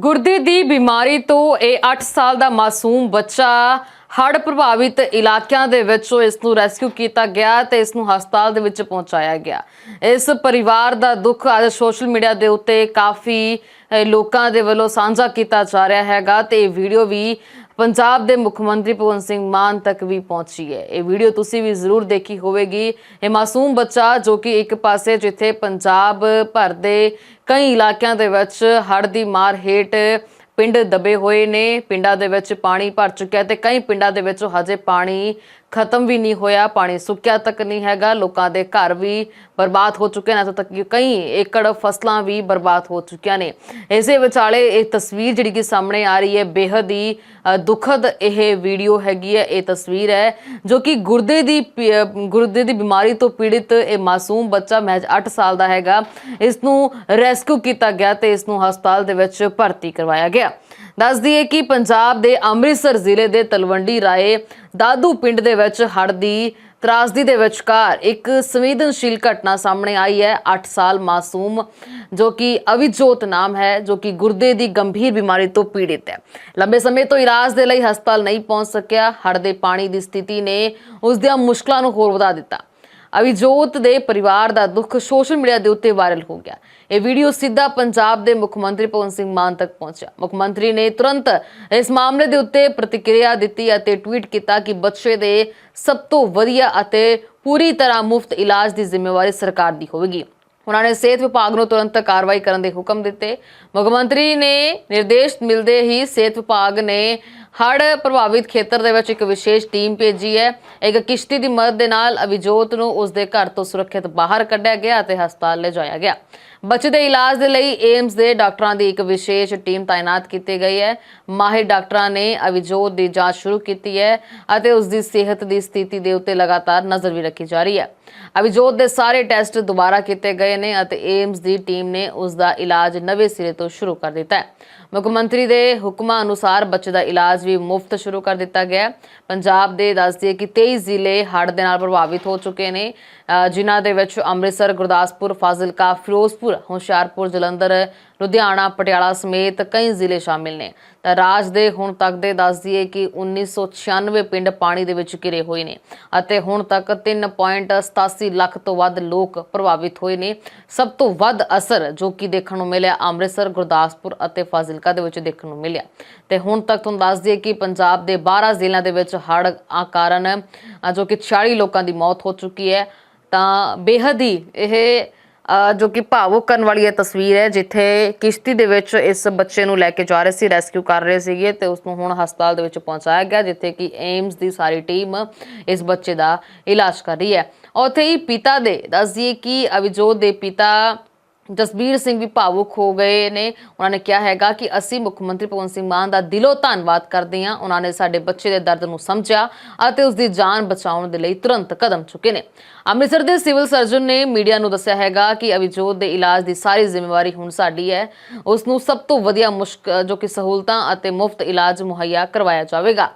ਗੁਰਦੇ ਦੀ ਬਿਮਾਰੀ ਤੋਂ ਇਹ 8 ਸਾਲ ਦਾ ਮਾਸੂਮ ਬੱਚਾ ਹੜ੍ਹ ਪ੍ਰਭਾਵਿਤ ਇਲਾਕਿਆਂ ਦੇ ਵਿੱਚੋਂ ਇਸ ਨੂੰ ਰੈਸਕਿਊ ਕੀਤਾ ਗਿਆ ਤੇ ਇਸ ਨੂੰ ਹਸਪਤਾਲ ਦੇ ਵਿੱਚ ਪਹੁੰਚਾਇਆ ਗਿਆ। ਇਸ ਪਰਿਵਾਰ ਦਾ ਦੁੱਖ ਅੱਜ ਸੋਸ਼ਲ ਮੀਡੀਆ ਦੇ ਉੱਤੇ ਕਾਫੀ ਲੋਕਾਂ ਦੇ ਵੱਲੋਂ ਸਾਂਝਾ ਕੀਤਾ ਜਾ ਰਿਹਾ ਹੈਗਾ ਤੇ ਇਹ ਵੀਡੀਓ ਵੀ ਪੰਜਾਬ ਦੇ ਮੁੱਖ ਮੰਤਰੀ ਭਗਵੰਤ ਸਿੰਘ ਮਾਨ ਤੱਕ ਵੀ ਪਹੁੰਚੀ ਹੈ। ਇਹ ਵੀਡੀਓ ਤੁਸੀਂ ਵੀ ਜ਼ਰੂਰ ਦੇਖੀ ਹੋਵੇਗੀ। ਇਹ ਮਾਸੂਮ ਬੱਚਾ ਜੋ ਕਿ ਇੱਕ ਪਾਸੇ ਜਿੱਥੇ ਪੰਜਾਬ ਭਰ ਦੇ ਕਈ ਇਲਾਕਿਆਂ ਦੇ ਵਿੱਚ ਹੜ੍ਹ ਦੀ ਮਾਰ ਹੇਠ ਪਿੰਡ ਦਬੇ ਹੋਏ ਨੇ। ਪਿੰਡਾਂ ਦੇ ਵਿੱਚ ਪਾਣੀ ਭਰ ਚੁੱਕਿਆ ਤੇ ਕਈ ਪਿੰਡਾਂ ਦੇ ਵਿੱਚ ਹਜੇ ਪਾਣੀ ਖਤਮ ਵੀ ਨਹੀਂ ਹੋਇਆ ਪਾਣੀ ਸੁੱਕਿਆ ਤੱਕ ਨਹੀਂ ਹੈਗਾ ਲੋਕਾਂ ਦੇ ਘਰ ਵੀ ਬਰਬਾਦ ਹੋ ਚੁੱਕੇ ਨੇ ਇੱਥੋਂ ਤੱਕ ਕਿ ਕਈ ਏਕੜ ਫਸਲਾਂ ਵੀ ਬਰਬਾਦ ਹੋ ਚੁੱਕੀਆਂ ਨੇ। ਇਸੇ ਵਿਚਾਲੇ ਇਹ ਤਸਵੀਰ ਜਿਹੜੀ ਕਿ ਸਾਹਮਣੇ ਆ ਰਹੀ ਹੈ ਬੇਹੱਦ ਹੀ ਅ, ਦੁਖਦ ਇਹ ਵੀਡੀਓ ਹੈਗੀ ਹੈ ਇਹ ਤਸਵੀਰ ਹੈ ਜੋ ਕਿ ਗੁਰਦੇ ਦੀ ਪੀ- ਗੁਰਦੇ ਦੀ ਬਿਮਾਰੀ ਤੋਂ ਪੀੜਿਤ ਇਹ ਮਾਸੂਮ ਬੱਚਾ ਮਹਿਜ 8 ਸਾਲ ਦਾ ਹੈਗਾ। ਇਸ ਨੂੰ ਰੈਸਕਿਊ ਕੀਤਾ ਗਿਆ ਤੇ ਇਸ ਨੂੰ ਹਸਪਤਾਲ ਦੇ ਵਿੱਚ ਭਰਤੀ ਕਰਵਾਇਆ ਗਿਆ। ਦੱਸ ਦਈਏ ਕਿ ਪੰਜਾਬ ਦੇ ਅੰਮ੍ਰਿਤਸਰ ਜ਼ਿਲ੍ਹੇ ਦੇ ਤਲਵੰਡੀ ਰਾਏ ਦਾਦੂ ਪਿੰਡ ਦੇ ਵਿੱਚ ਹੜ੍ਹ ਦੀ ਤਰਾਸਦੀ ਦੇ ਵਿਚਕਾਰ ਇੱਕ ਸੰਵੇਦਨਸ਼ੀਲ ਘਟਨਾ ਸਾਹਮਣੇ ਆਈ ਹੈ 8 ਸਾਲ ਮਾਸੂਮ, ਜੋ ਕਿ ਅਵਿਜੋਤ ਨਾਮ ਹੈ, ਜੋ ਕਿ ਗੁਰਦੇ ਦੀ ਗੰਭੀਰ ਬਿਮਾਰੀ ਤੋਂ ਪੀੜਿਤ ਹੈ। ਲੰਬੇ ਸਮੇਂ ਤੋਂ ਇਲਾਜ ਦੇ ਲਈ ਹਸਪਤਾਲ ਨਹੀਂ ਪਹੁੰਚ ਸਕਿਆ। ਹੜ੍ਹ ਦੇ ਪਾਣੀ ਦੀ ਸਥਿਤੀ ਨੇ ਉਸ ਦੀਆਂ ਮੁਸ਼ਕਲਾਂ ਨੂੰ ਹੋਰ ਵਧਾ ਦਿੱਤਾ। ਅਭਿਜੋਤ ਦੇ ਪਰਿਵਾਰ ਦਾ ਦੁੱਖ ਸੋਸ਼ਲ ਮੀਡੀਆ ਦੇ ਉੱਤੇ ਵਾਇਰਲ ਹੋ ਗਿਆ। ਇਹ ਵੀਡੀਓ ਸਿੱਧਾ ਪੰਜਾਬ ਦੇ ਮੁੱਖ ਮੰਤਰੀ ਭਗਵੰਤ ਸਿੰਘ ਮਾਨ ਤੱਕ ਪਹੁੰਚਿਆ। ਮੁੱਖ ਮੰਤਰੀ ਨੇ ਤੁਰੰਤ ਇਸ ਮਾਮਲੇ ਦੇ ਉੱਤੇ ਪ੍ਰਤੀਕਿਰਿਆ ਦਿੱਤੀ ਅਤੇ ਟਵੀਟ ਕੀਤਾ ਕਿ ਬੱਚੇ ਦੇ ਸਭ ਤੋਂ ਵਧੀਆ ਅਤੇ ਪੂਰੀ ਤਰ੍ਹਾਂ ਮੁਫਤ ਇਲਾਜ ਦੀ ਜ਼ਿੰਮੇਵਾਰੀ ਸਰਕਾਰ ਦੀ ਹੋਵੇਗੀ। ਉਹਨਾਂ ਨੇ ਸਿਹਤ ਵਿਭਾਗ ਨੂੰ ਤੁਰੰਤ ਕਾਰਵਾਈ ਕਰਨ ਦੇ ਹੁਕਮ ਦਿੱਤੇ। ਮੁੱਖ ਮੰਤਰੀ ਨੇ ਨਿਰਦੇਸ਼ ਮਿਲਦੇ ਹੀ ਸਿਹਤ ਵਿਭਾਗ ਨੇ ਹੜ੍ਹ ਪ੍ਰਭਾਵਿਤ ਖੇਤਰ ਦੇ ਵਿੱਚ ਇੱਕ ਵਿਸ਼ੇਸ਼ ਟੀਮ ਭੇਜੀ ਹੈ। ਇੱਕ ਕਿਸ਼ਤੀ ਦੀ ਮਦਦ ਦੇ ਨਾਲ ਅਵਿਜੋਤ ਨੂੰ ਉਸ ਦੇ ਘਰ ਤੋਂ ਸੁਰੱਖਿਅਤ ਬਾਹਰ ਕੱਢਿਆ ਗਿਆ ਅਤੇ ਹਸਪਤਾਲ ਲਿਜਾਇਆ ਗਿਆ। ਬੱਚੇ ਦੇ ਇਲਾਜ ਦੇ ਲਈ ਏਮਸ ਦੇ ਡਾਕਟਰਾਂ ਦੀ ਇੱਕ ਵਿਸ਼ੇਸ਼ ਟੀਮ ਤਾਇਨਾਤ ਕੀਤੀ ਗਈ ਹੈ। ਮਾਹਿਰ ਡਾਕਟਰਾਂ ਨੇ ਅਭਿਜੋਤ ਦੀ ਜਾਂਚ ਸ਼ੁਰੂ ਕੀਤੀ ਹੈ ਅਤੇ ਉਸ ਦੀ ਸਿਹਤ ਦੀ ਸਥਿਤੀ ਦੇ ਉੱਤੇ ਲਗਾਤਾਰ ਨਜ਼ਰ ਵੀ ਰੱਖੀ ਜਾ ਰਹੀ ਹੈ। ਅਭਿਜੋਤ ਦੇ ਸਾਰੇ ਟੈਸਟ ਦੁਬਾਰਾ ਕੀਤੇ ਗਏ ਨੇ ਅਤੇ ਏਮਸ ਦੀ ਟੀਮ ਨੇ ਉਸ ਦਾ ਇਲਾਜ ਨਵੇਂ ਸਿਰੇ ਤੋਂ ਸ਼ੁਰੂ ਕਰ ਦਿੱਤਾ ਹੈ। ਮੁੱਖ ਮੰਤਰੀ ਦੇ ਹੁਕਮਾਂ ਅਨੁਸਾਰ ਬੱਚੇ ਦਾ ਇਲਾਜ ਵੀ ਮੁਫਤ ਸ਼ੁਰੂ ਕਰ ਦਿੱਤਾ ਗਿਆ ਪੰਜਾਬ ਦੇ ਦੱਸ ਕਿ 23 ਜ਼ਿਲ੍ਹੇ ਹੜ੍ਹ ਦੇ ਨਾਲ ਪ੍ਰਭਾਵਿਤ ਹੋ ਚੁੱਕੇ ਨੇ। ਅ, ਜਿਨ੍ਹਾਂ ਦੇ ਵਿੱਚ ਅੰਮ੍ਰਿਤਸਰ ਗੁਰਦਾਸਪੁਰ ਫਾਜ਼ਿਲਕਾ ਫਿਰੋਜ਼ਪੁਰ ਹੁਸ਼ਿਆਰਪੁਰ ਜਲੰਧਰ ਲੁਧਿਆਣਾ, ਪਟਿਆਲਾ ਸਮੇਤ ਕਈ ਜ਼ਿਲ੍ਹੇ ਸ਼ਾਮਿਲ ਨੇ। ਤਾਂ ਰਾਜ ਦੇ ਹੁਣ ਤੱਕ ਦੇ ਦੱਸ ਦਈਏ ਕਿ 1996 ਪਿੰਡ ਪਾਣੀ ਦੇ ਵਿੱਚ ਘਿਰੇ ਹੋਏ ਨੇ ਅਤੇ ਹੁਣ ਤੱਕ 3.87 ਲੱਖ ਤੋਂ ਵੱਧ ਲੋਕ ਪ੍ਰਭਾਵਿਤ ਹੋਏ ਨੇ। ਸਭ ਤੋਂ ਵੱਧ ਅਸਰ ਜੋ ਕਿ ਦੇਖਣ ਨੂੰ ਮਿਲਿਆ, ਅੰਮ੍ਰਿਤਸਰ, ਗੁਰਦਾਸਪੁਰ ਅਤੇ ਫਾਜ਼ਿਲਕਾ ਦੇ ਵਿੱਚ ਦੇਖਣ ਨੂੰ ਮਿਲਿਆ। ਤੇ ਹੁਣ ਤੱਕ ਤੁਹਾਨੂੰ ਦੱਸ ਦਈਏ ਕਿ ਪੰਜਾਬ ਦੇ 12 ਜ਼ਿਲ੍ਹਿਆਂ ਦੇ ਵਿੱਚ ਹੜ੍ਹ ਆ ਕਾਰਨ ਜੋ ਕਿ 46 ਲੋਕਾਂ ਦੀ ਮੌਤ ਹੋ ਚੁੱਕੀ ਹੈ, ਤਾਂ ਬੇਹੱਦ ਹੀ ਇਹ ਜੋ ਕਿ ਭਾਵੁਕ ਕਰਨ ਵਾਲੀ ਇਹ ਤਸਵੀਰ ਹੈ, ਜਿੱਥੇ ਕਿਸ਼ਤੀ ਦੇ ਵਿੱਚ ਇਸ ਬੱਚੇ ਨੂੰ ਲੈ ਕੇ ਜਾ ਰਹੇ ਸੀ ਰੈਸਕਿਊ ਕਰ ਰਹੇ ਸੀਗੇ ਤੇ ਉਸ ਨੂੰ ਹੁਣ ਹਸਪਤਾਲ ਦੇ ਵਿੱਚ ਪਹੁੰਚਾਇਆ ਗਿਆ, ਜਿੱਥੇ ਕਿ ਏਮਸ ਦੀ ਸਾਰੀ ਟੀਮ ਇਸ ਬੱਚੇ ਦਾ ਇਲਾਜ ਕਰ ਰਹੀ ਹੈ। ਉੱਥੇ ਹੀ ਪਿਤਾ ਦੇ, ਦੱਸਦੀਏ ਕਿ ਅਵਿਜੋਤ ਦੇ ਪਿਤਾ ਜਸਬੀਰ ਸਿੰਘ ਵੀ ਭਾਵੁਕ ਹੋ ਗਏ ਨੇ। ਉਹਨਾਂ ਨੇ ਕਿਹਾ ਹੈਗਾ ਕਿ ਅਸੀਂ ਮੁੱਖ ਮੰਤਰੀ ਭਗਵੰਤ ਸਿੰਘ ਮਾਨ ਦਾ ਦਿਲੋਂ ਧੰਨਵਾਦ ਕਰਦੇ ਹਾਂ। ਉਹਨਾਂ ਨੇ ਸਾਡੇ ਬੱਚੇ ਦੇ ਦਰਦ ਨੂੰ ਸਮਝਿਆ ਅਤੇ ਉਸ ਦੀ ਜਾਨ ਬਚਾਉਣ ਦੇ ਲਈ ਤੁਰੰਤ ਕਦਮ ਚੁੱਕੇ ਨੇ। ਅੰਮ੍ਰਿਤਸਰ ਦੇ ਸਿਵਲ ਸਰਜਨ ਨੇ ਮੀਡੀਆ ਨੂੰ ਦੱਸਿਆ ਹੈਗਾ ਕਿ ਅਵਿਜੋਤ ਦੇ ਇਲਾਜ ਦੀ ਸਾਰੀ ਜ਼ਿੰਮੇਵਾਰੀ ਹੁਣ ਸਾਡੀ ਹੈ। ਉਸ ਨੂੰ ਸਭ ਤੋਂ ਵਧੀਆ ਮੁਸ਼ਕ ਜੋ ਕਿ ਸਹੂਲਤਾਂ ਅਤੇ ਮੁਫਤ ਇਲਾਜ ਮੁਹੱਈਆ ਕਰਵਾਇਆ ਜਾਵੇਗਾ।